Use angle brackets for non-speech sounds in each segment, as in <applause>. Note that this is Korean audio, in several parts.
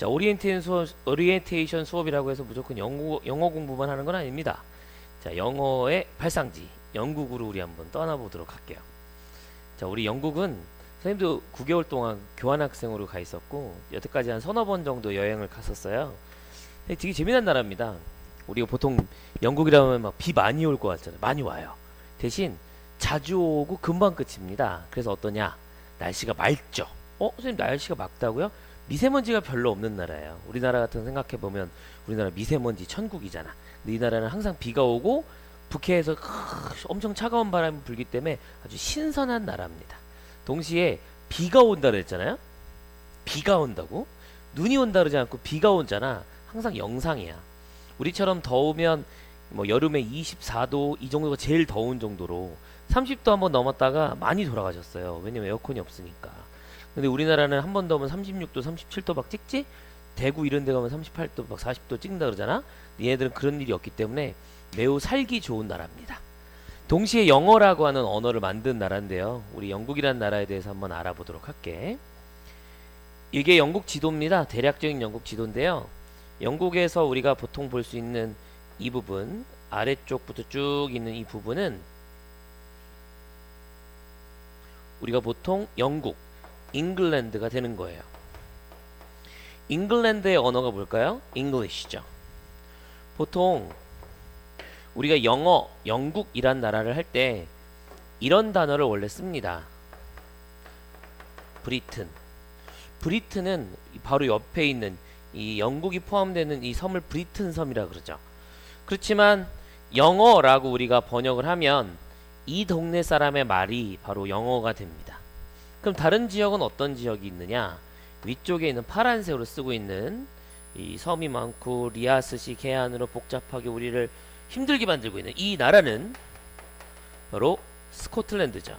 자, 오리엔테이션 수업, 오리엔테이션 수업이라고 해서 무조건 영어, 영어 공부만 하는 건 아닙니다. 자, 영어의 발상지, 영국으로 우리 한번 떠나보도록 할게요. 자, 우리 영국은 선생님도 9개월 동안 교환학생으로 가 있었고 여태까지 한 서너 번 정도 여행을 갔었어요. 되게 재미난 나라입니다. 우리가 보통 영국이라면 막 비 많이 올 것 같잖아요. 많이 와요. 대신 자주 오고 금방 끝입니다. 그래서 어떠냐? 날씨가 맑죠. 어, 선생님 날씨가 맑다고요? 미세먼지가 별로 없는 나라예요. 우리나라 같은 거 생각해 보면 우리나라 미세먼지 천국이잖아. 근데 이 나라는 항상 비가 오고 북해에서 크- 엄청 차가운 바람이 불기 때문에 아주 신선한 나라입니다. 동시에 비가 온다 그랬잖아요. 비가 온다고? 눈이 온다 그러지 않고 비가 오잖아. 항상 영상이야. 우리처럼 더우면 뭐 여름에 24도 이 정도가 제일 더운 정도로 30도 한번 넘었다가 많이 돌아가셨어요. 왜냐면 에어컨이 없으니까. 근데 우리나라는 한 번 더우면 36도, 37도 막 찍지? 대구 이런 데 가면 38도, 막 40도 찍는다 그러잖아? 얘네들은 그런 일이 없기 때문에 매우 살기 좋은 나라입니다. 동시에 영어라고 하는 언어를 만든 나라인데요. 우리 영국이라는 나라에 대해서 한번 알아보도록 할게. 이게 영국 지도입니다. 대략적인 영국 지도인데요. 영국에서 우리가 보통 볼 수 있는 이 부분, 아래쪽부터 쭉 있는 이 부분은 우리가 보통 영국, 잉글랜드가 되는 거예요. 잉글랜드의 언어가 뭘까요? English죠. 보통 우리가 영어, 영국이란 나라를 할 때 이런 단어를 원래 씁니다. 브리튼. 브리튼은 바로 옆에 있는 이 영국이 포함되는 이 섬을 브리튼 섬이라 그러죠. 그렇지만 영어라고 우리가 번역을 하면 이 동네 사람의 말이 바로 영어가 됩니다. 그럼 다른 지역은 어떤 지역이 있느냐? 위쪽에 있는 파란색으로 쓰고 있는 이 섬이 많고 리아스식 해안으로 복잡하게 우리를 힘들게 만들고 있는 이 나라는 바로 스코틀랜드죠.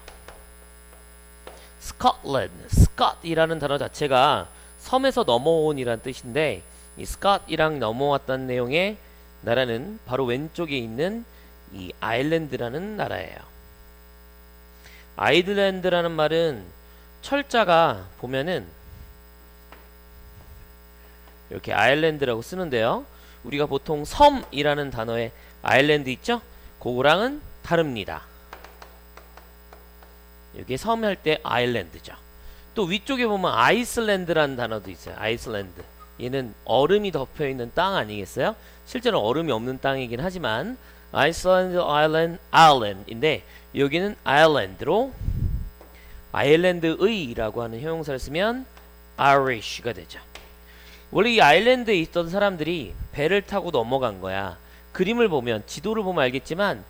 스코틀랜드, 스콧이라는 단어 자체가 섬에서 넘어온이란 뜻인데 이 스콧이랑 넘어왔다는 내용의 나라는 바로 왼쪽에 있는 이 아일랜드라는 나라예요. 아이들랜드라는 말은 철자가 보면은 이렇게 아일랜드라고 쓰는데요. 우리가 보통 섬이라는 단어에 아일랜드 있죠? 그거랑은 다릅니다. 여기 섬 할 때 아일랜드죠. 또 위쪽에 보면 아이슬랜드라는 단어도 있어요. 아이슬랜드. 얘는 얼음이 덮여 있는 땅 아니겠어요? 실제로 얼음이 없는 땅이긴 하지만 아이슬란드 아일랜드 아일랜드인데 여기는 아일랜드로 아일랜드의라고 하는 형용사를 쓰면 Irish가 되죠. 원래 이 아일랜드에 있던 사람들이 배를 타고 넘어간 거야. 그림을 보면 지도를 보면 알겠지만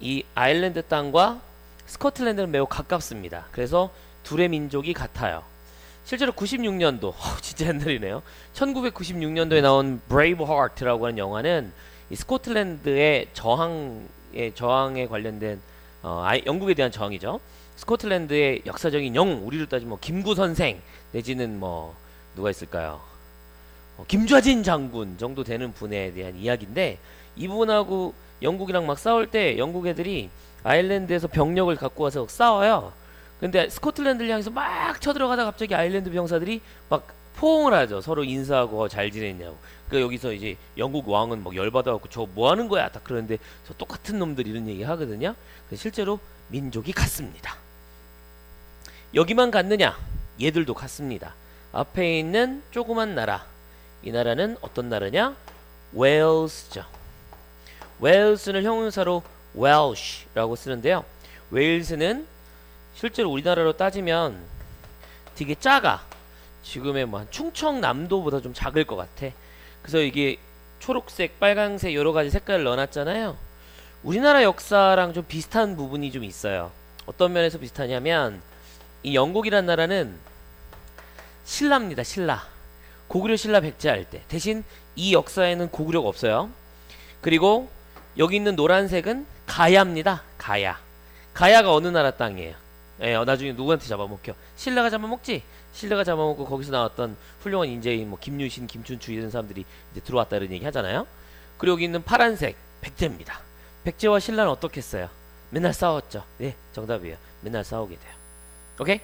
이 아일랜드 땅과 스코틀랜드는 매우 가깝습니다. 그래서 둘의 민족이 같아요. 실제로 96년도, <laughs> 진짜 옛날이네요. 1996년도에 나온 브레이브하트라고 하는 영화는 이 스코틀랜드의 저항에 저항에 관련된 어, 영국에 대한 저항이죠. 스코틀랜드의 역사적인 영웅, 우리로 따지면 뭐 김구 선생 내지는 뭐 누가 있을까요? 어, 김좌진 장군 정도 되는 분에 대한 이야기인데 이분하고 영국이랑 막 싸울 때 영국 애들이 아일랜드에서 병력을 갖고 와서 싸워요. 근데 스코틀랜드를 향해서 막 쳐들어가다 갑자기 아일랜드 병사들이 막 포옹을 하죠. 서로 인사하고 어, 잘 지냈냐고. 그 여기서 이제 영국 왕은 막 열받아갖고 저 뭐 하는 거야? 딱 그러는데 저 똑같은 놈들 이런 얘기 하거든요. 실제로 민족이 같습니다. 여기만 같느냐? 얘들도 같습니다. 앞에 있는 조그만 나라. 이 나라는 어떤 나라냐? 웨일스죠. 웨일스는 형용사로 Welsh라고 쓰는데요. 웨일스는 실제로 우리나라로 따지면 되게 작아. 지금의 뭐한 충청남도보다 좀 작을 것 같아. 그래서 이게 초록색, 빨강색 여러 가지 색깔을 넣어놨잖아요. 우리나라 역사랑 좀 비슷한 부분이 좀 있어요. 어떤 면에서 비슷하냐면 이 영국이란 나라는 신라입니다. 신라. 고구려 신라 백제할 때 대신 이 역사에는 고구려가 없어요. 그리고 여기 있는 노란색은 가야입니다. 가야. 가야가 어느 나라 땅이에요? 예, 어, 나중에 누구한테 잡아먹혀? 신라가 잡아먹지? 신라가 잡아먹고 거기서 나왔던 훌륭한 인재인 뭐 김유신, 김춘추 이런 사람들이 이제 들어왔다 이런 얘기 하잖아요. 그리고 여기 있는 파란색 백제입니다. 백제와 신라는 어떻게 했어요? 맨날 싸웠죠. 네, 정답이에요. 맨날 싸우게 돼요. 오케이?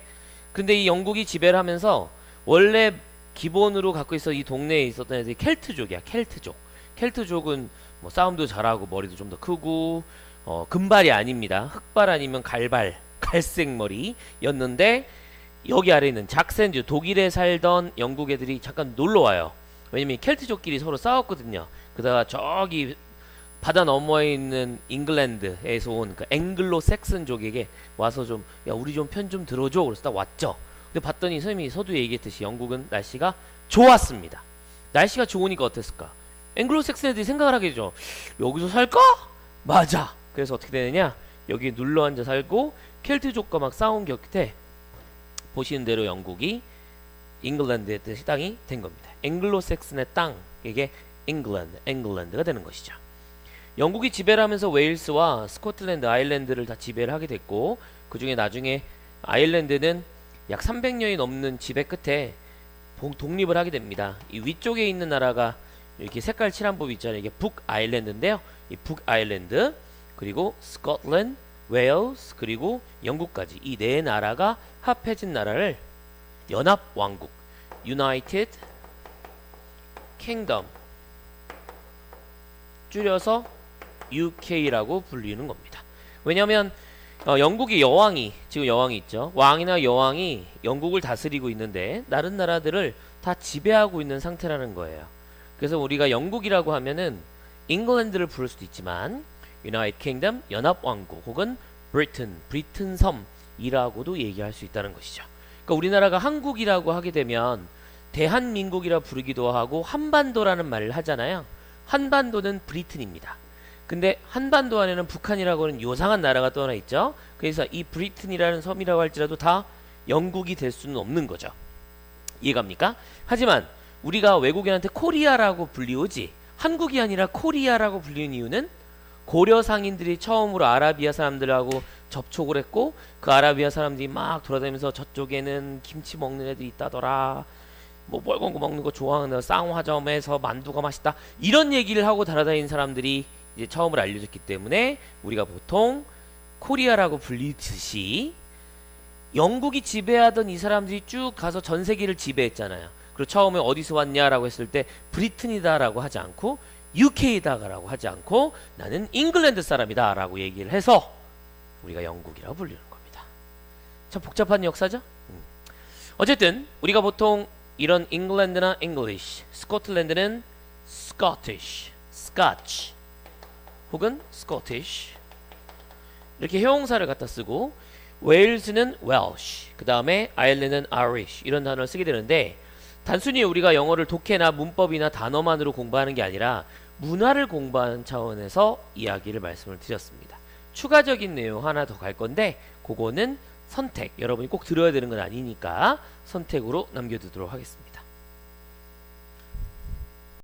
근데 이 영국이 지배를 하면서 원래 기본으로 갖고 있어 이 동네에 있었던 애들이 켈트족이야. 켈트족. 켈트족은 뭐 싸움도 잘하고 머리도 좀 더 크고 어, 금발이 아닙니다. 흑발 아니면 갈발, 갈색 머리였는데 여기 아래 있는 작센주 독일에 살던 영국 애들이 잠깐 놀러 와요. 왜냐면 이 켈트족끼리 서로 싸웠거든요. 그러다가 저기 바다 너머에 있는 잉글랜드에서 온 그 앵글로 섹슨족에게 와서 좀 야 우리 좀편좀 들어줘 그래서 딱 왔죠. 근데 봤더니 선생님이 서두에 얘기했듯이 영국은 날씨가 좋았습니다. 날씨가 좋으니까 어땠을까? 앵글로 섹슨 애들이 생각을 하게 되죠. 여기서 살까? 맞아. 그래서 어떻게 되느냐? 여기 눌러 앉아 살고 켈트족과 막 싸운 격때 보시는 대로 영국이 잉글랜드의 땅이 된 겁니다. 앵글로색슨의 땅 이게 잉글랜드, 앵글랜드가 되는 것이죠. 영국이 지배를 하면서 웨일스와 스코틀랜드, 아일랜드를 다 지배를 하게 됐고 그 중에 나중에 아일랜드는 약 300년이 넘는 지배 끝에 복- 독립을 하게 됩니다. 이 위쪽에 있는 나라가 이렇게 색깔 칠한 법 있잖아요. 이게 북 아일랜드인데요. 이 북 아일랜드 그리고 스코틀랜드, 웨일스 그리고 영국까지 이 네 나라가 합해진 나라를 연합 왕국 United Kingdom 줄여서 UK라고 불리는 겁니다. 왜냐하면 어, 영국의 여왕이 지금 여왕이 있죠. 왕이나 여왕이 영국을 다스리고 있는데 다른 나라들을 다 지배하고 있는 상태라는 거예요. 그래서 우리가 영국이라고 하면은 잉글랜드를 부를 수도 있지만 United Kingdom 연합 왕국 혹은 브리튼 브리튼 섬이라고도 얘기할 수 있다는 것이죠. 그러니까 우리나라가 한국이라고 하게 되면 대한민국이라 부르기도 하고 한반도라는 말을 하잖아요. 한반도는 브리튼입니다. 근데 한반도 안에는 북한이라고 하는 요상한 나라가 또 하나 있죠. 그래서 이 브리튼이라는 섬이라고 할지라도 다 영국이 될 수는 없는 거죠. 이해갑니까? 하지만 우리가 외국인한테 코리아라고 불리우지 한국이 아니라 코리아라고 불리는 이유는 고려 상인들이 처음으로 아라비아 사람들하고 접촉을 했고 그 아라비아 사람들이 막 돌아다니면서 저쪽에는 김치 먹는 애들이 있다더라. 뭐 뻘건거 먹는 거 좋아하는 쌍화점에서 만두가 맛있다. 이런 얘기를 하고 돌아다니는 사람들이 이제 처음으로 알려졌기 때문에 우리가 보통 코리아라고 불리듯이 영국이 지배하던 이 사람들이 쭉 가서 전 세계를 지배했잖아요. 그리고 처음에 어디서 왔냐라고 했을 때 브리튼이다라고 하지 않고 UK다라고 하지 않고 나는 잉글랜드 사람이다라고 얘기를 해서 우리가 영국이라고 불리는 겁니다. 참 복잡한 역사죠? 음. 어쨌든 우리가 보통 이런 잉글랜드나 English, 스코틀랜드는 Scottish, Scotch 혹은 Scottish 이렇게 형용사를 갖다 쓰고 웨일즈는 Welsh, 그 다음에 아일랜드는 Irish 이런 단어를 쓰게 되는데 단순히 우리가 영어를 독해나 문법이나 단어만으로 공부하는 게 아니라 문화를 공부하는 차원에서 이야기를 말씀을 드렸습니다. 추가적인 내용 하나 더 갈 건데 그거는 선택 여러분이 꼭 들어야 되는 건 아니니까 선택으로 남겨두도록 하겠습니다.